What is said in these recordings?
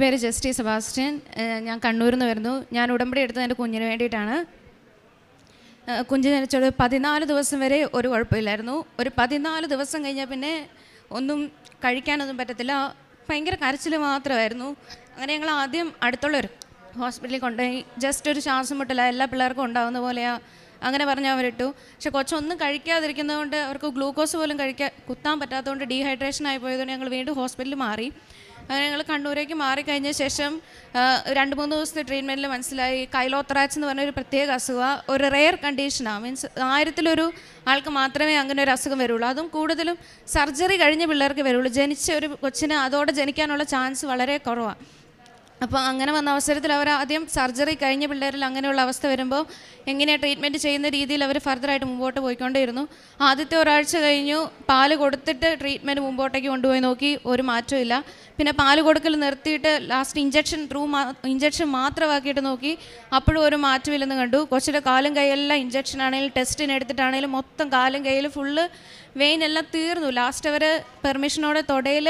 പേര് ജസ്റ്റി സെബാസ്റ്റ്യൻ. ഞാൻ കണ്ണൂരിൽ നിന്ന് വരുന്നു. ഞാൻ ഉടമ്പടി എടുത്തത് എന്റെ കുഞ്ഞിന് വേണ്ടിയിട്ടാണ്. കുഞ്ഞ് ജനിച്ചത് പതിനാല് ദിവസം വരെ ഒരു കുഴപ്പമില്ലായിരുന്നു. ഒരു പതിനാല് ദിവസം കഴിഞ്ഞാൽ പിന്നെ ഒന്നും കഴിക്കാനൊന്നും പറ്റത്തില്ല. ഭയങ്കര കരച്ചിൽ മാത്രമായിരുന്നു. അങ്ങനെ ഞങ്ങൾ ആദ്യം അടുത്തുള്ള ഒരു ഹോസ്പിറ്റലിൽ കൊണ്ടുപോയി. ജസ്റ്റ് ഒരു ശ്വാസം മുട്ടല. എല്ലാ പിള്ളേർക്കും ഉണ്ടാകുന്ന പോലെയാ. അങ്ങനെ പറഞ്ഞ് അവരിട്ടു. പക്ഷെ കൊച്ചൊന്നും കഴിക്കാതിരിക്കുന്നതുകൊണ്ട് അവർക്ക് ഗ്ലൂക്കോസ് പോലും കഴിക്കാൻ കുത്താൻ പറ്റാത്തതുകൊണ്ട് ഡീഹൈഡ്രേഷൻ ആയി പോയതുകൊണ്ട് ഞങ്ങൾ വീണ്ടും ഹോസ്പിറ്റലിൽ മാറി. അങ്ങനെ ഞങ്ങൾ കണ്ണൂരേക്ക് മാറിക്കഴിഞ്ഞ ശേഷം രണ്ട് മൂന്ന് ദിവസത്തെ ട്രീറ്റ്മെന്റിൽ മനസ്സിലായി. കൈലോത്രാച്ച് എന്ന് പറഞ്ഞൊരു പ്രത്യേക അസുഖമാണ് ഒരു റെയർ കണ്ടീഷനാണ് മീൻസ് ആയിരത്തിലൊരു ആൾക്ക് മാത്രമേ അങ്ങനെ ഒരു അസുഖം വരുള്ളൂ. അതും കൂടുതലും സർജറി കഴിഞ്ഞ പിള്ളേർക്ക് വരുള്ളൂ. ജനിച്ച ഒരു കൊച്ചിന് അതോടെ ജനിക്കാനുള്ള ചാൻസ് വളരെ കുറവാണ് അപ്പോൾ അങ്ങനെ വന്ന അവസരത്തിൽ അവർ ആദ്യം സർജറി കഴിഞ്ഞ പിള്ളേരിൽ അങ്ങനെയുള്ള അവസ്ഥ വരുമ്പോൾ എങ്ങനെയാണ് ട്രീറ്റ്മെന്റ് ചെയ്യുന്ന രീതിയിൽ അവർ ഫർദറായിട്ട് മുമ്പോട്ട് പോയിക്കൊണ്ടേയിരുന്നു. ആദ്യത്തെ ഒരാഴ്ച കഴിഞ്ഞു പാൽ കൊടുത്തിട്ട് ട്രീറ്റ്മെന്റ് മുമ്പോട്ടേക്ക് കൊണ്ടുപോയി നോക്കി ഒരു മാറ്റവും പിന്നെ പാൽ കൊടുക്കൽ നിർത്തിയിട്ട് ലാസ്റ്റ് ഇഞ്ചക്ഷൻ ത്രൂ ഇഞ്ചക്ഷൻ മാത്രമാക്കിയിട്ട് നോക്കി അപ്പോഴും ഒരു മാറ്റമില്ലെന്ന് കണ്ടു. കൊച്ചിന്റെ കാലും കൈയെല്ലാം ഇഞ്ചക്ഷൻ ആണെങ്കിലും ടെസ്റ്റിന് എടുത്തിട്ടാണെങ്കിലും മൊത്തം കാലും കൈയിൽ ഫുള്ള് വെയിൻ എല്ലാം തീർന്നു. ലാസ്റ്റ് അവർ പെർമിഷനോടെ തൊടയിൽ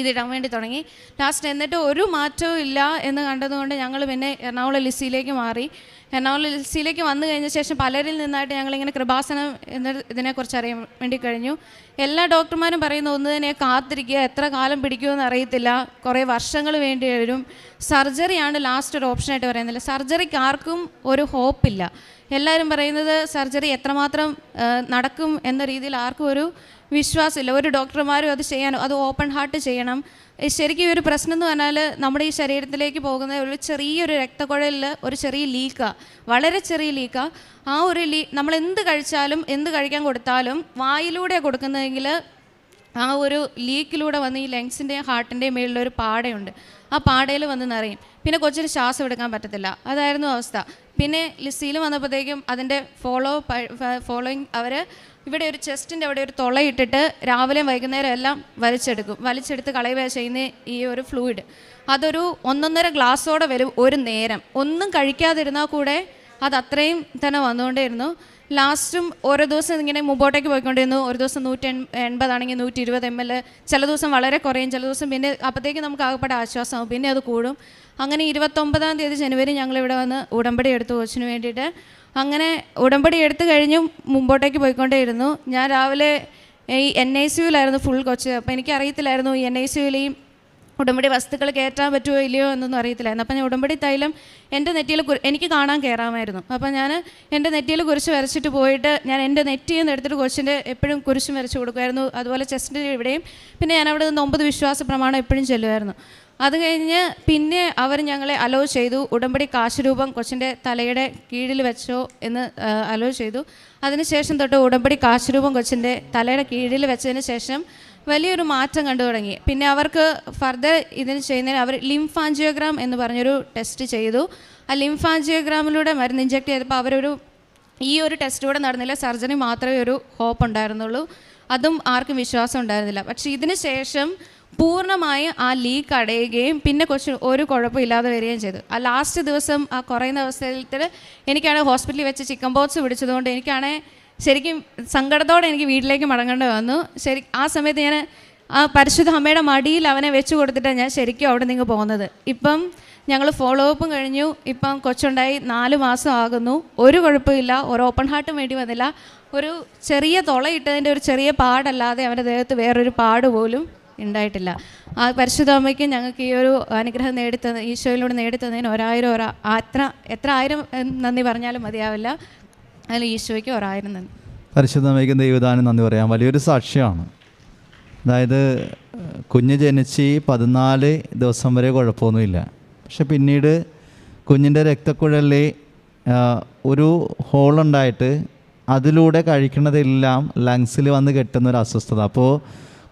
ഇതിടാൻ വേണ്ടി തുടങ്ങി. ലാസ്റ്റ് എന്നിട്ട് ഒരു മാറ്റവും ഇല്ല എന്ന് കണ്ടതുകൊണ്ട് ഞങ്ങൾ പിന്നെ എറണാകുളം ലിസിയിലേക്ക് മാറി. എറണാകുളം ലിസിയിലേക്ക് വന്നു കഴിഞ്ഞ ശേഷം പലരിൽ നിന്നായിട്ട് ഞങ്ങളിങ്ങനെ കൃപാസനം എന്ന ഇതിനെക്കുറിച്ച് അറിയാൻ വേണ്ടി കഴിഞ്ഞു. എല്ലാ ഡോക്ടർമാരും പറയുന്ന ഒന്ന് തന്നെ കാത്തിരിക്കുക എത്ര കാലം പിടിക്കുമെന്ന് അറിയത്തില്ല. കുറേ വർഷങ്ങൾ വേണ്ടി വരും. സർജറിയാണ് ലാസ്റ്റ് ഒരു ഓപ്ഷനായിട്ട് പറയുന്നില്ല സർജറിക്ക് ആർക്കും ഒരു ഹോപ്പില്ല എല്ലാവരും പറയുന്നത് സർജറി എത്രമാത്രം നടക്കും എന്ന രീതിയിൽ ആർക്കും ഒരു വിശ്വാസമില്ല. ഒരു ഡോക്ടർമാരും അത് ചെയ്യാനോ അത് ഓപ്പൺ ഹാർട്ട് ചെയ്യണം. ശരിക്കും ഒരു പ്രശ്നം എന്ന് പറഞ്ഞാൽ നമ്മുടെ ഈ ശരീരത്തിലേക്ക് പോകുന്ന ഒരു ചെറിയൊരു രക്തക്കുഴലിൽ ഒരു ചെറിയ ലീക്കാണ് വളരെ ചെറിയ ലീക്കാണ് ആ ഒരു ലീ നമ്മൾ എന്ത് കഴിച്ചാലും എന്ത് കഴിക്കാൻ കൊടുത്താലും വായിലൂടെ കൊടുക്കുന്നതെങ്കിൽ ആ ഒരു ലീക്കിലൂടെ വന്ന് ഈ ലങ്സിന്റെയും ഹാർട്ടിന്റെയും മേളിലൊരു പാടയുണ്ട്. ആ പാടയിൽ വന്ന് നിറയും. പിന്നെ കൊച്ചിന് ശ്വാസം എടുക്കാൻ പറ്റത്തില്ല. അതായിരുന്നു അവസ്ഥ. പിന്നെ ലിസിയിൽ വന്നപ്പോഴത്തേക്കും അതിന്റെ ഫോളോ ഫോളോയിങ് അവർ ഇവിടെ ഒരു ചെസ്റ്റിന്റെ അവിടെ ഒരു തുളയിട്ടിട്ട് രാവിലെയും വൈകുന്നേരം എല്ലാം വലിച്ചെടുക്കും. വലിച്ചെടുത്ത് കളയുക ചെയ്യുന്ന ഈ ഒരു ഫ്ലൂയിഡ് അതൊരു ഒന്നൊന്നര ഗ്ലാസ്സോടെ വരും ഒരു നേരം. ഒന്നും കഴിക്കാതിരുന്നാൽ കൂടെ അത് അത്രയും തന്നെ വന്നുകൊണ്ടേയിരുന്നു. ലാസ്റ്റും ഓരോ ദിവസം ഇങ്ങനെ മുമ്പോട്ടേക്ക് പോയിക്കൊണ്ടിരുന്നു. ഒരു ദിവസം നൂറ്റി എൺ എൺപതാണെങ്കിൽ നൂറ്റി ഇരുപത് എം എൽ. ചില ദിവസം വളരെ കുറയും. ചില ദിവസം പിന്നെ അപ്പോഴത്തേക്ക് നമുക്ക് ആകപ്പെടെ ആശ്വാസമാവും. പിന്നെ അത് കൂടും. അങ്ങനെ ഇരുപത്തൊമ്പതാം തീയതി ജനുവരി ഞങ്ങളിവിടെ വന്ന് ഉടമ്പടി എടുത്തു കൊച്ചിന് വേണ്ടിയിട്ട്. അങ്ങനെ ഉടമ്പടി എടുത്തു കഴിഞ്ഞു മുമ്പോട്ടേക്ക് പോയിക്കൊണ്ടേയിരുന്നു. ഞാൻ രാവിലെ ഈ എൻ ഐ സിയുലായിരുന്നു ഫുൾ കൊച്ച്. അപ്പോൾ എനിക്കറിയത്തില്ലായിരുന്നു ഈ എൻ ഐ സിയുലെയും ഉടമ്പടി വസ്തുക്കൾ കയറ്റാൻ പറ്റുമോ ഇല്ലയോ എന്നൊന്നും അറിയത്തില്ലായിരുന്നു. അപ്പം ഞാൻ ഉടമ്പടി തൈലം എന്റെ നെറ്റിയിൽ എനിക്ക് കാണാൻ കയറാമായിരുന്നു. അപ്പം ഞാൻ എന്റെ നെറ്റിയിൽ കുരിശ് വരച്ചിട്ട് പോയിട്ട് ഞാൻ എന്റെ നെറ്റിയിൽ നിന്ന് എടുത്തിട്ട് കൊച്ചിന്റെ എപ്പോഴും കുരിശും വരച്ച് കൊടുക്കുമായിരുന്നു. അതുപോലെ ചെസ്റ്റിന്റെ ഇവിടെയും. പിന്നെ ഞാൻ അവിടെ നിന്ന് ഒമ്പത് വിശ്വാസ പ്രമാണം എപ്പോഴും ചെല്ലുമായിരുന്നു. അത് കഴിഞ്ഞ് പിന്നെ അവർ ഞങ്ങളെ അലോ ചെയ്തു. ഉടമ്പടി കാശുരൂപം കൊച്ചിന്റെ തലയുടെ കീഴിൽ വെച്ചോ എന്ന് അലോ ചെയ്തു. അതിനുശേഷം തൊട്ട് ഉടമ്പടി കാശുരൂപം കൊച്ചിന്റെ തലയുടെ കീഴിൽ വെച്ചതിന് ശേഷം വലിയൊരു മാറ്റം കണ്ടു തുടങ്ങി. പിന്നെ അവർക്ക് ഫർദർ ഇതിന് ചെയ്യുന്നതിന് അവർ ലിംഫാൻജിയോഗ്രാം എന്ന് പറഞ്ഞൊരു ടെസ്റ്റ് ചെയ്തു. ആ ലിംഫാഞ്ചിയോഗ്രാമിലൂടെ മരുന്ന് ഇഞ്ചെക്ട് ചെയ്തപ്പോൾ അവരൊരു ഈ ഒരു ടെസ്റ്റ് കൂടെ നടന്നില്ല. സർജറി മാത്രമേ ഒരു ഹോപ്പ് ഉണ്ടായിരുന്നുള്ളൂ. അതും ആർക്കും വിശ്വാസം ഉണ്ടായിരുന്നില്ല. പക്ഷേ ഇതിന് ശേഷം പൂർണമായും ആ ലീക്ക് അടയുകയും പിന്നെ കൊച്ചു ഒരു കുഴപ്പമില്ലാതെ വരികയും ചെയ്തു. ആ ലാസ്റ്റ് ദിവസം ആ കുറയുന്ന അവസ്ഥയിൽ എനിക്കാണ് ഹോസ്പിറ്റലിൽ വെച്ച് ചിക്കൻ ബോക്സ് പിടിച്ചതുകൊണ്ട് എനിക്കാണ് ശരിക്കും സങ്കടത്തോടെ എനിക്ക് വീട്ടിലേക്ക് മടങ്ങേണ്ടി വന്നു. ശരി ആ സമയത്ത് ഞാൻ ആ പരിശുദ്ധ അമ്മയുടെ മടിയിൽ അവനെ വെച്ച് കൊടുത്തിട്ടാണ് ഞാൻ ശരിക്കും അവിടെ നിന്ന് പോകുന്നത്. ഇപ്പം ഞങ്ങൾ ഫോളോ അപ്പും കഴിഞ്ഞു. ഇപ്പം കൊച്ചുണ്ടായി നാല് മാസം ആകുന്നു. ഒരു കുഴപ്പമില്ല ഒരു ഓപ്പൺ ഹാർട്ടും വേണ്ടി വന്നില്ല. ഒരു ചെറിയ തുളയിട്ടതിന്റെ ഒരു ചെറിയ പാടല്ലാതെ അവന്റെ ദേഹത്ത് വേറൊരു പാട് പോലും ഉണ്ടായിട്ടില്ല. ആ പരിശുദ്ധ അമ്മയ്ക്ക് ഞങ്ങൾക്ക് ഈ ഒരു അനുഗ്രഹം നേടിത്തന്ന ഈശോയിലൂടെ നേടിത്തന്നതിന് ഒരായിരം ഒരാ എത്ര എത്ര ആയിരം നന്ദി പറഞ്ഞാലും മതിയാവില്ല. അതിൽ ഈശോയ്ക്ക് ഒരായിരുന്നു. പരിശുദ്ധമേക്ക് ദൈവദാനം നന്ദി പറയാം. വലിയൊരു സാക്ഷ്യമാണ് അതായത് കുഞ്ഞ് ജനിച്ച് പതിനാല് ദിവസം വരെ കുഴപ്പമൊന്നുമില്ല. പക്ഷെ പിന്നീട് കുഞ്ഞിന്റെ രക്തക്കുഴലിൽ ഒരു ഹോളുണ്ടായിട്ട് അതിലൂടെ കഴിക്കുന്നതെല്ലാം ലങ്സിൽ വന്ന് കെട്ടുന്ന ഒരു അസ്വസ്ഥത. അപ്പോൾ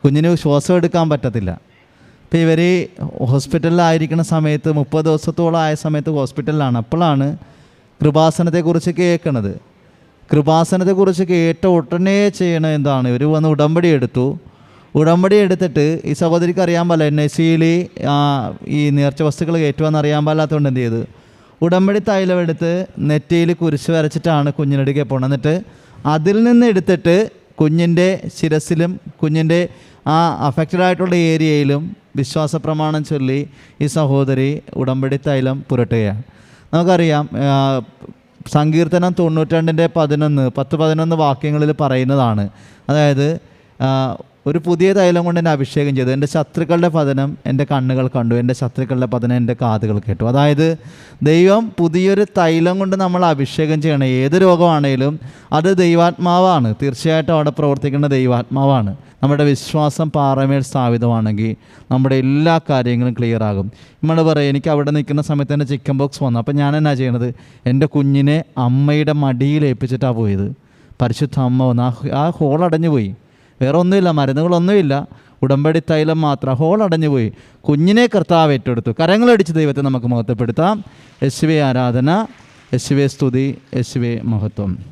കുഞ്ഞിന് ശ്വാസം എടുക്കാൻ പറ്റത്തില്ല. അപ്പോൾ ഇവർ ഹോസ്പിറ്റലിലായിരിക്കുന്ന സമയത്ത് മുപ്പത് ദിവസത്തോളം ആയ സമയത്ത് ഹോസ്പിറ്റലിലാണ്. അപ്പോഴാണ് കൃപാസനത്തെക്കുറിച്ച് കേൾക്കണത്. കൃപാസനത്തെക്കുറിച്ച് കേട്ട ഉടനെ ചെയ്യണ എന്താണ്? ഇവർ വന്ന് ഉടമ്പടി എടുത്തു. ഉടമ്പടി എടുത്തിട്ട് ഈ സഹോദരിക്ക് അറിയാൻ പാടില്ല. എൻ ഐ സിയിൽ ഈ നേർച്ച വസ്തുക്കൾ കയറ്റുവാന്ന് അറിയാൻ പാടില്ലാത്തതുകൊണ്ട് എന്ത് ചെയ്ത്? ഉടമ്പടി തൈലം എടുത്ത് നെറ്റിയിൽ കുരിശ് വരച്ചിട്ടാണ് കുഞ്ഞിനടുക്കെ പോണത്. എന്നിട്ട് അതിൽ നിന്ന് എടുത്തിട്ട് കുഞ്ഞിന്റെ ശിരസിലും കുഞ്ഞിന്റെ ആ അഫക്റ്റഡ് ആയിട്ടുള്ള ഏരിയയിലും വിശ്വാസ പ്രമാണം ചൊല്ലി ഈ സഹോദരി ഉടമ്പടി തൈലം പുരട്ടുകയാണ്. നമുക്കറിയാം സങ്കീർത്തനം തൊണ്ണൂറ്റിരണ്ടിന്റെ പതിനൊന്ന് പത്ത് പതിനൊന്ന് വാക്യങ്ങളിൽ പറയുന്നതാണ്. അതായത് ഒരു പുതിയ തൈലം കൊണ്ട് എന്നെ അഭിഷേകം ചെയ്തു. എന്റെ ശത്രുക്കളുടെ പതനം എന്റെ കണ്ണുകൾ കണ്ടു. എന്റെ ശത്രുക്കളുടെ പതനം എന്റെ കാതുകൾ കേട്ടു. അതായത് ദൈവം പുതിയൊരു തൈലം കൊണ്ട് നമ്മൾ അഭിഷേകം ചെയ്യണം. ഏത് രോഗമാണേലും അത് ദൈവാത്മാവാണ്. തീർച്ചയായിട്ടും അവിടെ പ്രവർത്തിക്കുന്ന ദൈവാത്മാവാണ്. നമ്മുടെ വിശ്വാസം പാറമേൽ സ്ഥാപിതമാണെങ്കിൽ നമ്മുടെ എല്ലാ കാര്യങ്ങളും ക്ലിയർ ആകും. നമ്മൾ പറയും എനിക്ക് അവിടെ നിൽക്കുന്ന സമയത്ത് തന്നെ ചിക്കൻ ബോക്സ് വന്നു. അപ്പോൾ ഞാൻ എന്നാ ചെയ്യണത്? എന്റെ കുഞ്ഞിനെ അമ്മയുടെ മടിയിൽ ഏൽപ്പിച്ചിട്ടാണ് പോയത്. പരിശുദ്ധ അമ്മ വന്ന് ആ ഹോൾ അടഞ്ഞു പോയി വേറെ ഒന്നുമില്ല മരുന്നുകളൊന്നുമില്ല. ഉടമ്പടി തൈലം മാത്രം ഹോൾ അടഞ്ഞു പോയി. കുഞ്ഞിനെ കർത്താവ് ഏറ്റെടുത്തു. കരങ്ങളടിച്ച് ദൈവത്തെ നമുക്ക് മഹത്വപ്പെടുത്താം. യേശുവെ ആരാധന. യേശുവെ സ്തുതി. യേശുവെ മഹത്വം.